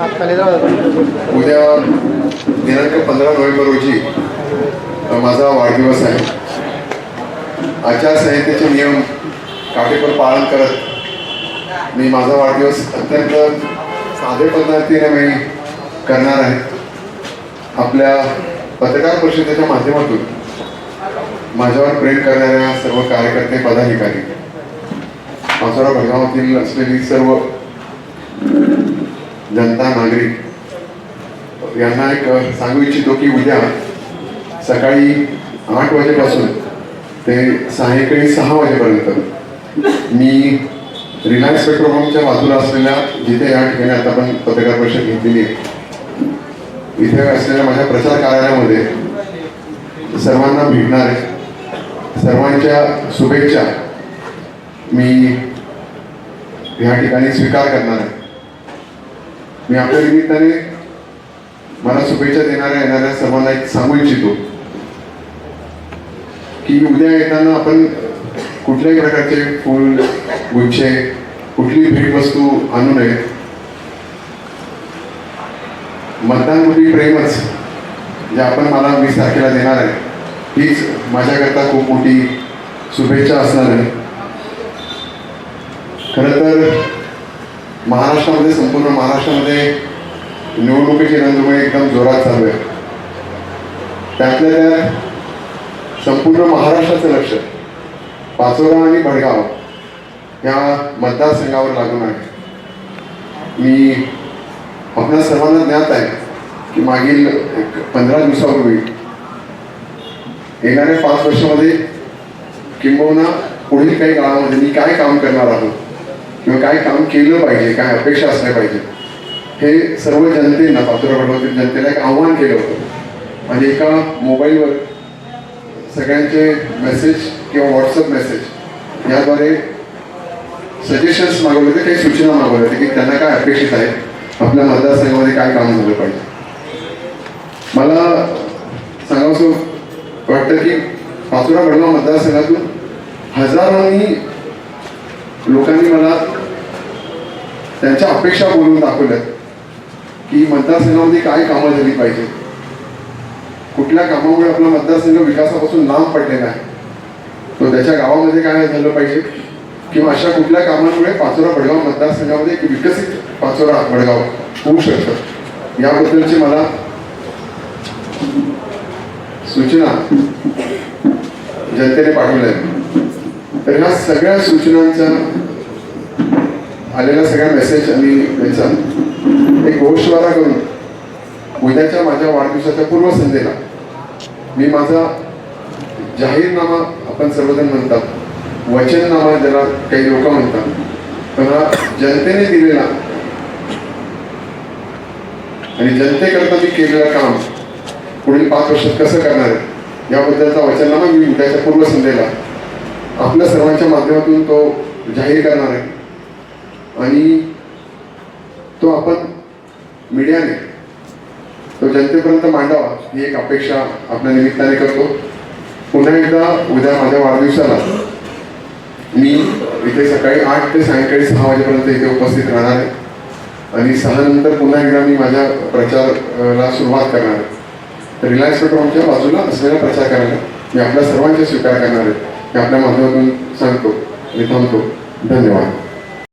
उद्या दिनांक पंधरा नोव्हेंबर रोजी माझा वाढदिवस आहे. आचारसंहितेचे नियम काटेकोर पालन करत मी माझा वाढदिवस अत्यंत साधे पद्धतीने मी करणार आहे. आपल्या पत्रकार परिषदेच्या माध्यमातून माझ्यावर प्रेम करणाऱ्या सर्व कार्यकर्ते पदाधिकारी मासोरा भडगावातील असलेली सर्व जनता नागरिक. यांना एक सांगू इच्छितो की उद्या सकाळी आठ वाजेपासून ते सायंकाळी सहा वाजेपर्यंत मी रिलायन्स पेट्रोल पंपच्या बाजूला असलेल्या जिथे या ठिकाणी आता आपण पत्रकार परिषद घेतलेली आहे इथे असलेल्या माझ्या प्रचार कार्यालयामध्ये सर्वांना भेटणार आहे. सर्वांच्या शुभेच्छा मी या ठिकाणी स्वीकार करणार आहे. मी आपल्या निमित्ताने मला शुभेच्छा देणाऱ्या येणाऱ्या सर्वांना एक सांगू इच्छितो की उद्या येताना आपण कुठल्याही प्रकारचे फूल गुच्छे कुठलीही भेटवस्तू आणू नये. मतदानरूपी म्हणजे प्रेमच जे आपण मला वीस तारखेला देणार आहे. हीच माझ्याकरता खूप मोठी शुभेच्छा असणार आहे. खरं तर महाराष्ट्रामध्ये संपूर्ण महाराष्ट्रामध्ये निवडणुकीची रंगमय एकदम जोरात चालू आहे. त्यातल्या त्यात संपूर्ण महाराष्ट्राचं लक्ष पाचोरा आणि भडगाव या मतदारसंघावर लागून आहे. मी आपल्या सर्वांना ज्ञात आहे की मागील एक पंधरा दिवसापूर्वी येणाऱ्या पाच वर्षामध्ये किंबहुना पुढील काही काळामध्ये मी काय काम करणार आहोत किंवा काय काम केलं पाहिजे काय अपेक्षा असल्या पाहिजे हे सर्व जनतेनं पाचोरा गडवातील जनतेला एक आव्हान केलं होतं. आणि एका मोबाईलवर सगळ्यांचे मेसेज किंवा व्हॉट्सअप मेसेज याद्वारे सजेशन्स मागवले होते काही सूचना मागवल्या होत्या की त्यांना काय अपेक्षित आहे आपल्या मतदारसंघामध्ये काय काम झालं पाहिजे. मला सांगावं वाटतं की पाचोरा गडवा मतदारसंघातून हजारोंनी लोकांनी मला त्यांच्या अपेक्षा बोलून दाखवल्या की मतदारसंघामध्ये काय कामं झाली पाहिजे. कुठल्या कामामुळे आपला मतदारसंघ विकासापासून लांब पडलेला आहे? तो त्याच्या गावामध्ये काय झालं पाहिजे? किंवा अशा कुठल्या कामांमुळे पाचोरा बडगाव मतदारसंघामध्ये एक विकसित पाचोरा बडगाव होऊ शकतं? याबद्दलची मला सूचना जनतेने पाठवल्या आहेत तर ह्या सगळ्या सूचनांचा आलेला सगळ्या मेसेज आम्ही त्यांचा एक गोषवारा करून उद्याच्या माझ्या वाढदिवसाच्या पूर्वसंध्येला मी माझा जाहीरनामा आपण सर्वजण म्हणतात. वचननामा ज्याला काही लोक म्हणतात. पण हा जनतेने दिलेला आणि जनतेकरता मी केलेलं काम पुढील पाच वर्षात कसं करणार आहे याबद्दलचा वचननामा मी उद्याच्या पूर्वसंध्येला आपल्या सर्वांच्या माध्यमातून तो जाहीर करणार आहे. आणि तो आपण मीडियाने तो जनतेपर्यंत मांडावा ही एक अपेक्षा आपल्या निमित्ताने करतो. पुन्हा एकदा उद्या माझ्या वाढदिवसाला मी इथे सकाळी आठ ते सायंकाळी सहा वाजेपर्यंत इथे उपस्थित राहणार आहे. आणि सहा नंतर पुन्हा एकदा मी माझ्या प्रचाराला सुरुवात करणार आहे. रिलायन्स पेट्रोलच्या बाजूला असलेला प्रचार करायला मी आपल्या सर्वांचा स्वीकार करणार आहे. आपल्या माध्यमातून सांगतो आणि थांबतो. धन्यवाद.